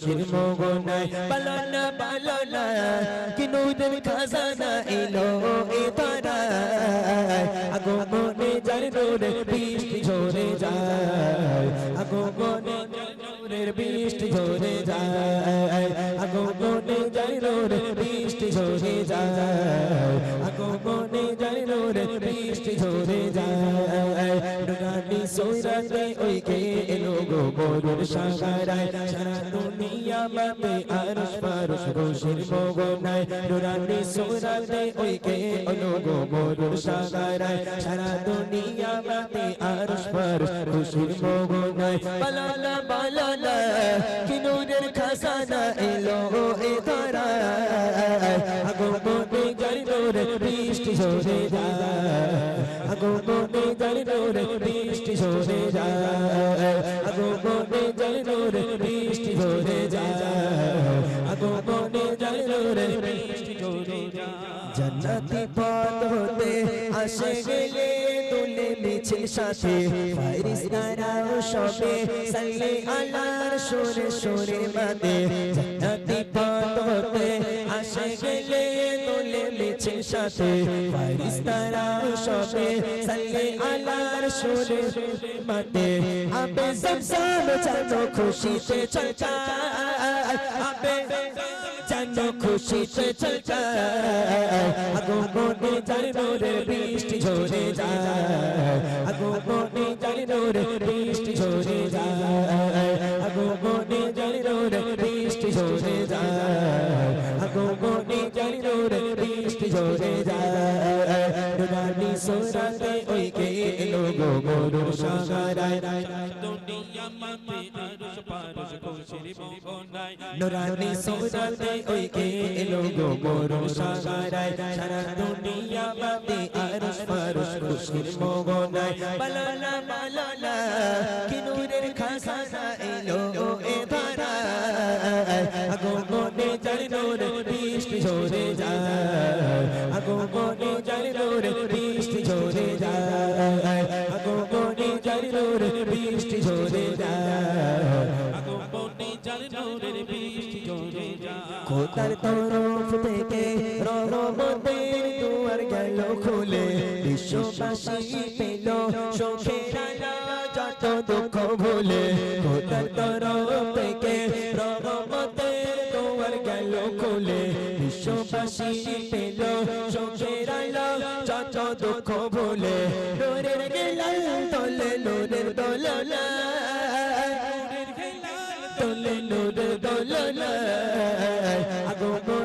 শির মগনায় পালানা পালানা কি নূরের খাজানা এলো এ তারায় আগো মনে যার নূরে বৃষ্টি ঝরে যায় আগো মনে নূরের বৃষ্টি ঝরে যায় আগো মনে যার ঝরে যায় যায় নুরানি সৈরাতে ওই কে এলো গো বরুর সাগারায় সারা দুনিয়া মাপে আরশ ফারশ রোশির মগনায় নুরানি সৈরাতে ওই কে এলো গো বরুর সাগারায় সারা দুনিয়া মাপে আরশ ফারশ রোশির মগনায় পালালা পালালা কি নূরের মনে নূরে বৃষ্টি ঝরে যায়। আগো মনে যার নূরে বৃষ্টি ঝরে যায়। আগো মনে যার নূরে বৃষ্টি ঝরে যায়। জান্নাতি পথ হতে আসে গেলে সাথে। ফারিস্তারাও সবে সাল্লে আলার সুরে সুরে বাদে জান্নাতি পথ হতে আসে গেলে দুলে মিছিল সাথে। ফারিস্তারাও সবে সাল্লে আলার সুরে বাদে আবে জমজম জানো খুশিতে চলতা আবে জানো, খুশিতে চলতা আগো মনে জানি নোরে বৃষ্টি ঝরে রানী সোরাতে ওই কে এলো গো গরুর সাগারায়? দুনিয়া মাপে আরশ পারশ খুশির মগনায় নুরানি সোরাতে ওই কে এলো গো গরুর সাগারায়? সারা দুনিয়া মাপে আরশ ফারশ খুশির মগনায়। বালালা বালালা কি নূরের খাসানা এলো এ ধারায়। আগো মনে নূর বৃষ্টি ঝরে বৃষ্টি ঝরে যায়। খোদার তরফ থেকে রহমতের দুয়ার গেল খুলে। বিশ্ববাসী পেল সুখের যত দুঃখ ভুলে। খোদার গেল খুলে। বিশ্ববাসী পেল দোলনা দোলে নূরের দোলনা। আগো